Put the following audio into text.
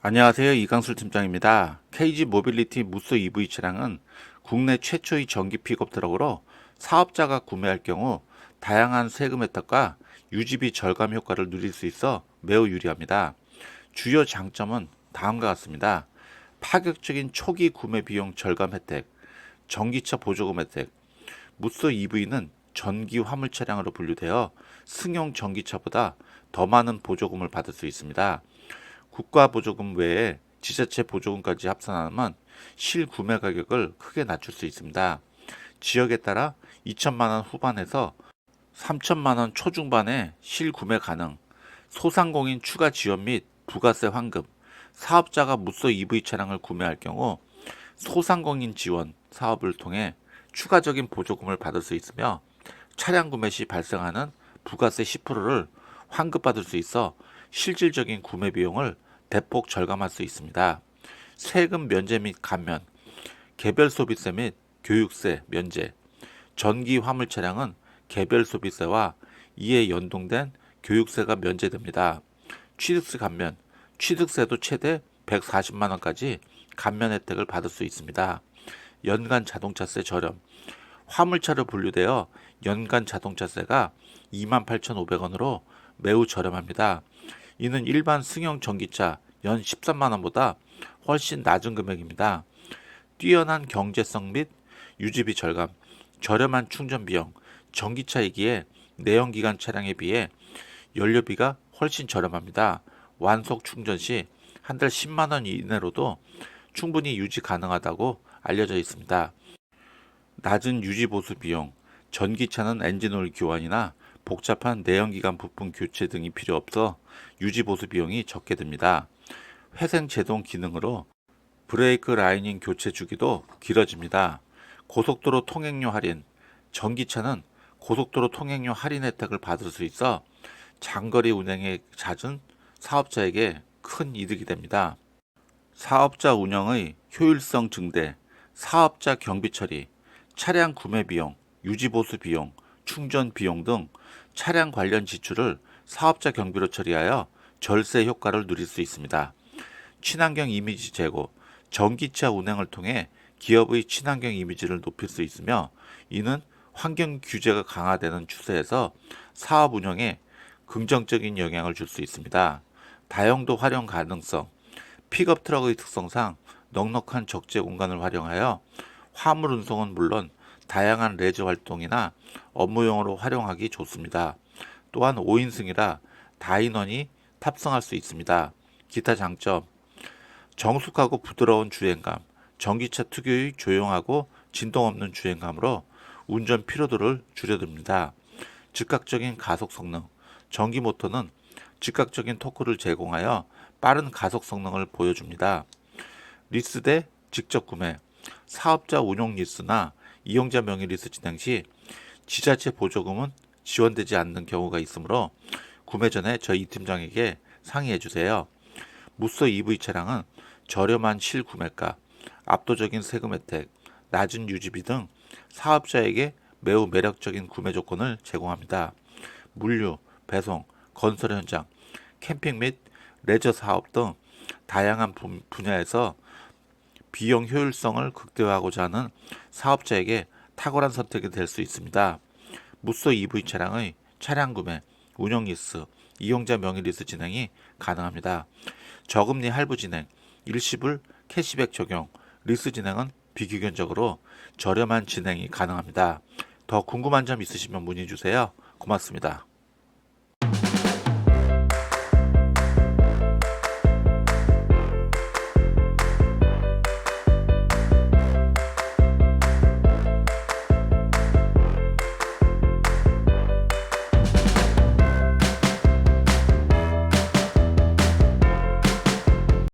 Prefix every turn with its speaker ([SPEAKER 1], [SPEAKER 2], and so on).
[SPEAKER 1] 안녕하세요. 이강술 팀장입니다. KG 모빌리티 무쏘 EV 차량은 국내 최초의 전기 픽업 트럭으로 사업자가 구매할 경우 다양한 세금 혜택과 유지비 절감 효과를 누릴 수 있어 매우 유리합니다. 주요 장점은 다음과 같습니다. 파격적인 초기 구매 비용 절감 혜택, 전기차 보조금 혜택, 무쏘 EV는 전기 화물 차량으로 분류되어 승용 전기차보다 더 많은 보조금을 받을 수 있습니다. 국가 보조금 외에 지자체 보조금까지 합산하면 실구매 가격을 크게 낮출 수 있습니다. 지역에 따라 2천만 원 후반에서 3천만 원 초중반에 실구매 가능. 소상공인 추가 지원 및 부가세 환급. 사업자가 무쏘 EV 차량을 구매할 경우 소상공인 지원 사업을 통해 추가적인 보조금을 받을 수 있으며 차량 구매 시 발생하는 부가세 10%를 환급받을 수 있어 실질적인 구매 비용을 대폭 절감할 수 있습니다. 세금 면제 및 감면, 개별 소비세 및 교육세 면제, 전기 화물 차량은 개별 소비세와 이에 연동된 교육세가 면제됩니다. 취득세 감면, 취득세도 최대 140만 원까지 감면 혜택을 받을 수 있습니다. 연간 자동차세 저렴, 화물차로 분류되어 연간 자동차세가 28,500원으로 매우 저렴합니다. 이는 일반 승용 전기차 연 13만 원보다 훨씬 낮은 금액입니다. 뛰어난 경제성 및 유지비 절감, 저렴한 충전 비용, 전기차이기에 내연기관 차량에 비해 연료비가 훨씬 저렴합니다. 완속 충전 시 한 달 10만 원 이내로도 충분히 유지 가능하다고 알려져 있습니다. 낮은 유지 보수 비용, 전기차는 엔진오일 교환이나 복잡한 내연기관 부품 교체 등이 필요 없어 유지 보수 비용이 적게 듭니다. 회생 제동 기능으로 브레이크 라이닝 교체 주기도 길어집니다. 고속도로 통행료 할인, 전기차는 고속도로 통행료 할인 혜택을 받을 수 있어 장거리 운행에 잦은 사업자에게 큰 이득이 됩니다. 사업자 운영의 효율성 증대, 사업자 경비 처리, 차량 구매 비용, 유지 보수 비용, 충전 비용 등 차량 관련 지출을 사업자 경비로 처리하여 절세 효과를 누릴 수 있습니다. 친환경 이미지 제고, 전기차 운행을 통해 기업의 친환경 이미지를 높일 수 있으며 이는 환경 규제가 강화되는 추세에서 사업 운영에 긍정적인 영향을 줄 수 있습니다. 다용도 활용 가능성, 픽업 트럭의 특성상 넉넉한 적재 공간을 활용하여 화물 운송은 물론 다양한 레저 활동이나 업무용으로 활용하기 좋습니다. 또한 5인승이라 다인원이 탑승할 수 있습니다. 기타 장점 정숙하고 부드러운 주행감, 전기차 특유의 조용하고 진동 없는 주행감으로 운전 피로도를 줄여듭니다. 즉각적인 가속 성능, 전기 모터는 즉각적인 토크를 제공하여 빠른 가속 성능을 보여줍니다. 리스 대 직접 구매, 사업자 운용 리스나 이용자 명의 리스 진행 시 지자체 보조금은 지원되지 않는 경우가 있으므로 구매 전에 저희 팀장에게 상의해 주세요. 무쏘 EV 차량은 저렴한 실구매가, 압도적인 세금 혜택, 낮은 유지비 등 사업자에게 매우 매력적인 구매 조건을 제공합니다. 물류, 배송, 건설 현장, 캠핑 및 레저 사업 등 다양한 분- 분야에서 비용 효율성을 극대화하고자 하는 사업자에게 탁월한 선택이 될 수 있습니다. 무쏘 EV 차량의 차량 구매, 운영 리스, 이용자 명의 리스 진행이 가능합니다. 저금리 할부 진행, 일시불 캐시백 적용, 리스 진행은 비규견적으로 저렴한 진행이 가능합니다. 더 궁금한 점 있으시면 문의 주세요. 고맙습니다.